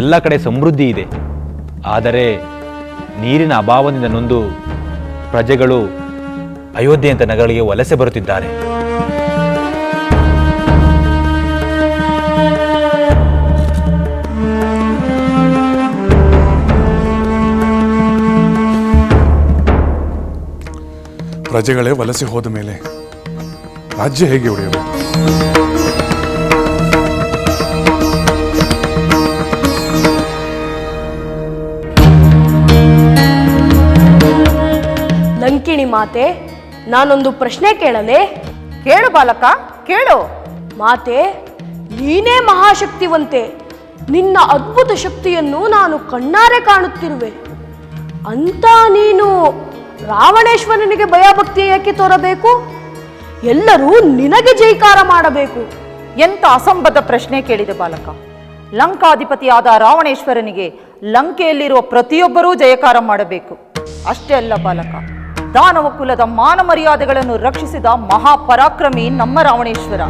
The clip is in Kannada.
ಎಲ್ಲ ಕಡೆ ಸಮೃದ್ಧಿ ಇದೆ. ಆದರೆ ನೀರಿನ ಅಭಾವದಿಂದ ನೊಂದು ಪ್ರಜೆಗಳು ಅಯೋಧ್ಯೆಯಂತ ನಗರಗಳಿಗೆ ವಲಸೆ ಬರುತ್ತಿದ್ದಾರೆ. ಪ್ರಜೆಗಳೇ ವಲಸೆ ಹೋದ ಮೇಲೆ ರಾಜ್ಯ ಹೇಗೆ ಉಳಿಯಬೇಕು? ಲಂಕಿಣಿ ಮಾತೆ, ನಾನೊಂದು ಪ್ರಶ್ನೆ ಕೇಳಲೆ. ಕೇಳು ಬಾಲಕ, ಕೇಳು. ಮಾತೆ, ನೀನೇ ಮಹಾಶಕ್ತಿವಂತೆ. ನಿನ್ನ ಅದ್ಭುತ ಶಕ್ತಿಯನ್ನು ನಾನು ಕಣ್ಣಾರೆ ಕಾಣುತ್ತಿರುವೆ. ಅಂತ ನೀನು ರಾವಣೇಶ್ವರನಿಗೆ ಭಯಭಕ್ತಿ ಏಕೆ ತೋರಬೇಕು? ಎಲ್ಲರೂ ನಿನಗೆ ಜೈಕಾರ ಮಾಡಬೇಕು. ಎಂತ ಅಸಂಬದ್ಧ ಪ್ರಶ್ನೆ ಕೇಳಿದೆ ಬಾಲಕ. ಲಂಕಾಧಿಪತಿಯಾದ ರಾವಣೇಶ್ವರನಿಗೆ ಲಂಕೆಯಲ್ಲಿರುವ ಪ್ರತಿಯೊಬ್ಬರೂ ಜಯಕಾರ ಮಾಡಬೇಕು. ಅಷ್ಟೇ ಅಲ್ಲ ಬಾಲಕ. ದಾನವ ಕುಲದ ಮಾನ ಮರ್ಯಾದೆಗಳನ್ನು ರಕ್ಷಿಸಿದ ಮಹಾಪರಾಕ್ರಮಿ ನಮ್ಮ ರಾವಣೇಶ್ವರ.